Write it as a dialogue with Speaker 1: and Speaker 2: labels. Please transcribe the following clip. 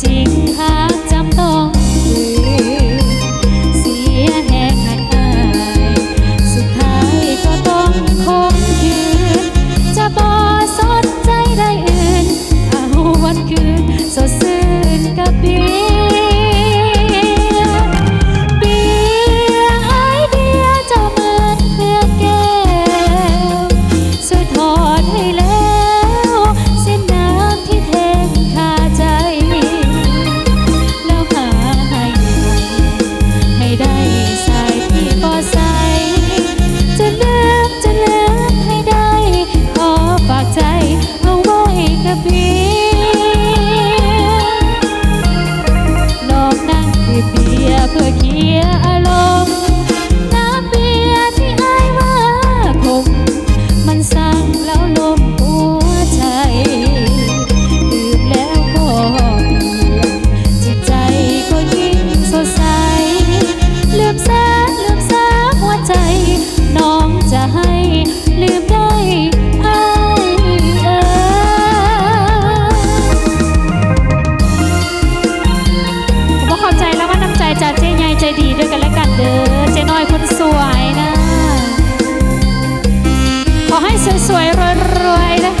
Speaker 1: จริงหา จาเจ๊ใหญ่ใจดีด้วยกันและกันเด้อเจ๊น้อยคนสวยนะ ขอให้สวยๆรวยๆนะ